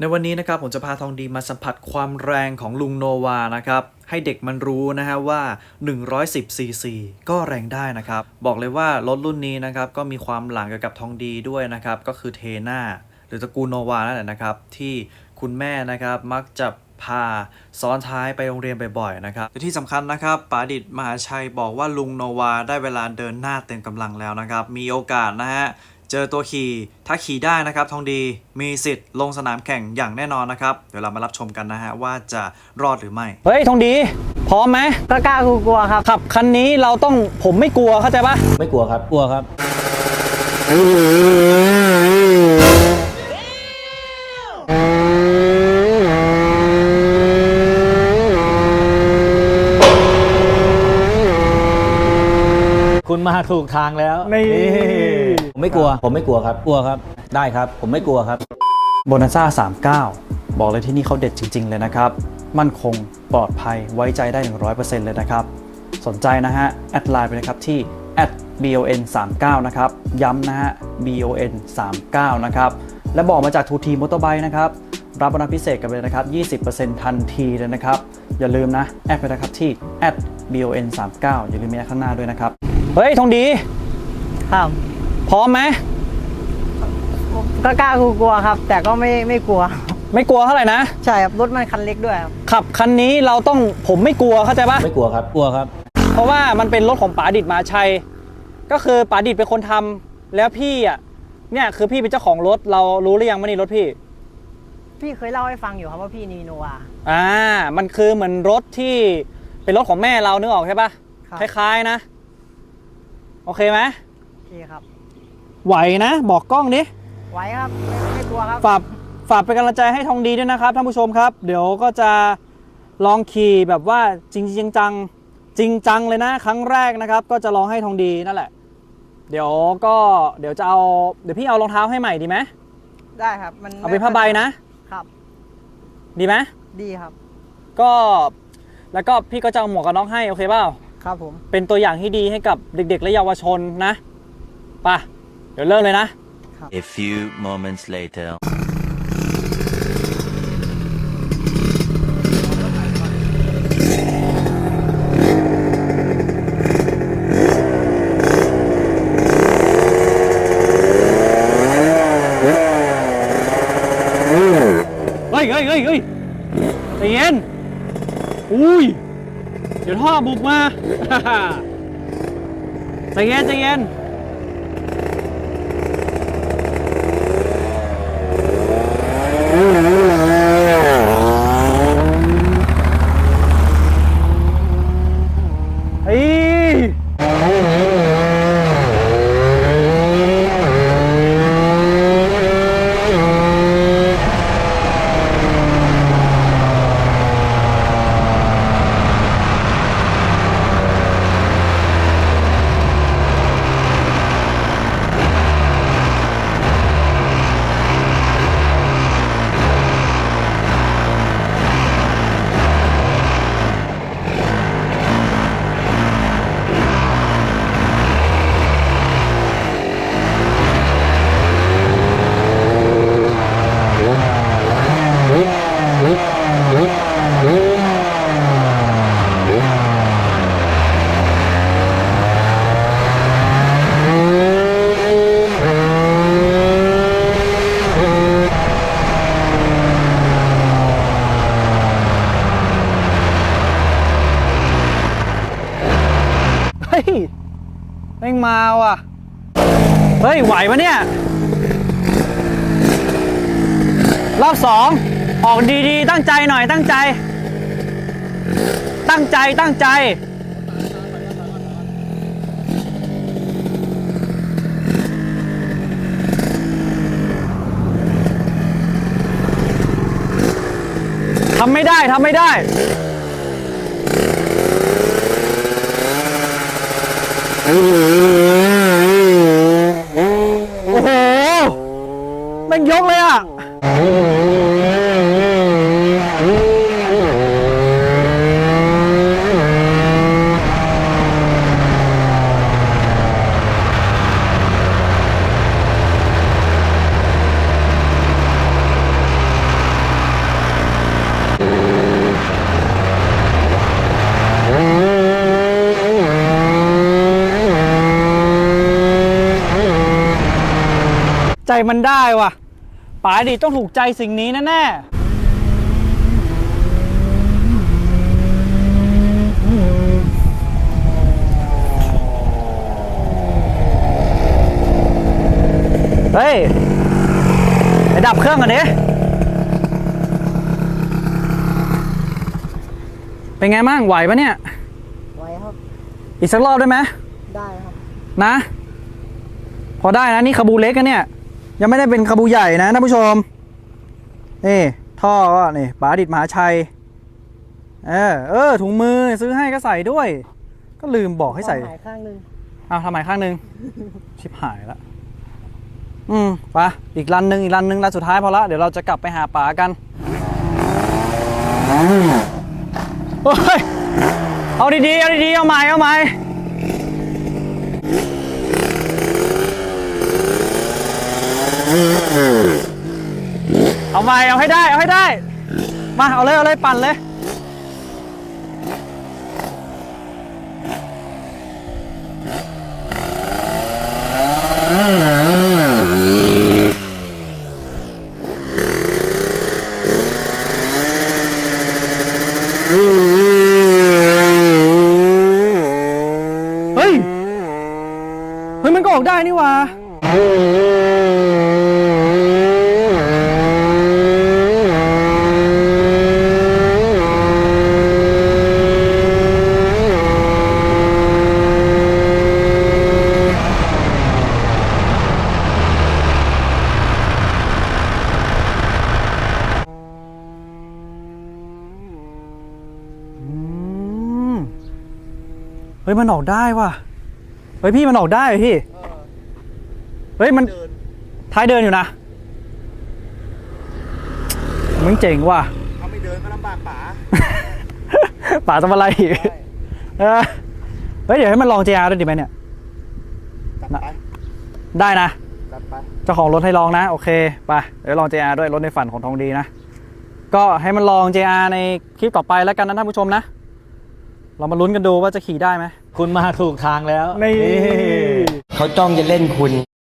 ในวันนี้นะครับผมจะพาทองดีมาสัมผัสความแรงของลุงโนวานะครับ ให้เด็กมันรู้นะฮะว่า 110ซีซีก็แรงได้นะครับ บอกเลยว่ารถรุ่นนี้นะครับ ก็มีความหลังเกี่ยวกับทองดีด้วยนะครับ ก็คือเทน่าหรือตระกูลโนวานั่นแหละนะครับ ที่คุณแม่นะครับมักจะพาซ้อนท้ายไปโรงเรียนบ่อยๆนะครับที่สำคัญนะครับป๋าดิษมหาชัยบอกว่าลุงโนวาได้เวลาเดินหน้าเต็มกำลังแล้วนะครับ มีโอกาสนะฮะ เจอตัวขี่ถ้าขี่ได้นะครับทองดีมีสิทธิ์ลงสนามแข่งอย่างแน่นอนนะครับ เดี๋ยวเรามารับชมกันนะฮะว่าจะรอดหรือไม่ เฮ้ยทองดี พร้อมไหมก็กล้ากลัวๆครับ ขับคันนี้เราต้องผมไม่กลัวเข้าใจปะไม่กลัวครับ กลัวครับ คุณมาถูกทางแล้วนี่ ผมไม่กลัว ผมไม่กลัวครับ กลัวครับ ได้ครับ ผมไม่กลัวครับโบนัสซ่า39 บอกเลยที่นี่เขาเด็ดจริง ๆ เลยนะครับ มั่นคง ปลอดภัย ไว้ใจได้ 100%เลยนะครับ สนใจนะฮะ แอดไลน์ไปนะครับที่ @bon 39นะครับ ย้ำนะฮะ bon 39นะครับ และบอกมาจากทูทีมอเตอร์ไบค์นะครับ รับโบนัสพิเศษกันเลยนะครับ 20%ทันทีเลยนะครับ อย่าลืมนะ แอดไปนะครับที่ @bon 39อย่าลืมมีแอดข้างหน้าด้วยนะครับ เฮ้ย ทองดี ครับ พร้อมไหมก็กล้ากลัวๆครับ แต่ก็ไม่ไม่กลัว ไม่กลัวเท่าไหร่นะ ใช่ครับรถมันคันเล็กด้วยครับ ขับคันนี้เราต้องผมไม่กลัวเข้าใจปะไม่กลัวครับ กลัวครับ เพราะว่ามันเป็นรถของป๋าดิษฐ์มาชัย ก็คือป๋าดิษฐ์เป็นคนทำแล้วพี่อะเนี่ยคือพี่เป็นเจ้าของรถเรารู้หรือยังว่านี่รถพี่ พี่เคยเล่าให้ฟังอยู่ครับว่าพี่นีโนวาอ่า มันคือเหมือนรถที่เป็นรถของแม่เรานึกออกใช่ปะครับคล้ายๆนะ โอเคไหมโอเคครับ ไหวนะ บอกกล้องดิไว้ครับไม่ไม่กลัวครับฝากฝากเป็นกำลังใจให้ทองดีด้วยนะครับท่านผู้ชมครับ เดี๋ยวก็จะลองขี่แบบว่าจริงจริงจังจริงจังเลยนะ ครั้งแรกนะครับ ก็จะลองให้ทองดีนั่นแหละ เดี๋ยวก็เดี๋ยวจะเอาเดี๋ยวพี่เอารองเท้าให้ใหม่ดีไหมได้ครับ มันเอาเป็นผ้าใบนะครับ ดีไหมดีครับ ก็แล้วก็พี่ก็จะเอาหมวกกันน็อกให้โอเคเปล่าครับผมเป็นตัวอย่างที่ดีให้กับเด็ก ๆ และเยาวชนนะไป่ะ เดี๋ยวเริ่มเลยนะ A few moments later. เฮ้ยเฮ้ยเฮ้ยเฮ้ยใจเย็นอุ้ย เดี๋ยวท่อบุกมา ใจเย็นใจเย็น ฮ้ยแม่งมาว่ะ เฮ้ย ไหวปะเนี่ย รอบสองออกดีๆ ตั้งใจหน่อยตั้งใจ ตั้งใจตั้งใจ ทำไม่ได้ทำไม่ได้ โอ้โหแม่งยกเลยอะ มันได้วะป๋าดิต้องถูกใจสิ่งนี้แน่ๆเฮ้ยไปดับเครื่องกันดิเป็นไงมั่งไหวปะเนี่ย ไว้ครับ อีกสักรอบได้ไหมได้ครับ นะ พอได้นะ นี่คาบูเล็กนะเนี่ย ยังไม่ได้เป็นคาบูใหญ่นะท่านผู้ชม นี่ ท่อก็นี่ป๋าดิดมหาชัย เออ เออ ถุงมือซื้อให้ก็ใส่ด้วย ก็ลืมบอกให้ใส่หายข้างหนึงอ้าวทำไมข้างหนึ่งชิบหายละอืมไปะอีกรันหนึ่งอีกรันหนึ่งรันสุดท้ายพอละ เดี๋ยวเราจะกลับไปหาป๋ากันโอ้ยเอาดีๆ เอาดีๆ เอาใหม่เอาใหม่ เอาใหม่เอาให้ได้ เอาให้ได้ มาเอาเลย เอาเลย ปั่นเลย เฮ้ย เฮ้ย มันก็ออกได้นี่หว่า เฮ้ยมันออกได้ว่ะเฮ้ยพี่มันออกได้เหรอพี่เฮ้ยมันท้ายเดินอยู่นะมึงเจ๋งว่ะเขาไม่เดินก็ลำบากป๋าป่าทำอะไรอีกเออเฮ้ยเดี๋ยวให้มันลอง JR ด้วยดิไหมเนี่ย จัดไปได้นะ จัดไปเจ้าของรถให้ลองนะ โอเคไปเดี๋ยวลอง JR ด้วยรถในฝันของทองดีนะ ก็ให้มันลอง JR ในคลิปต่อไปแล้วกันนะท่านผู้ชมนะ เรามาลุ้นกันดูว่าจะขี่ได้ไหมคุณมาถูกทางแล้ว นี่ เขาจ้องจะเล่นคุณ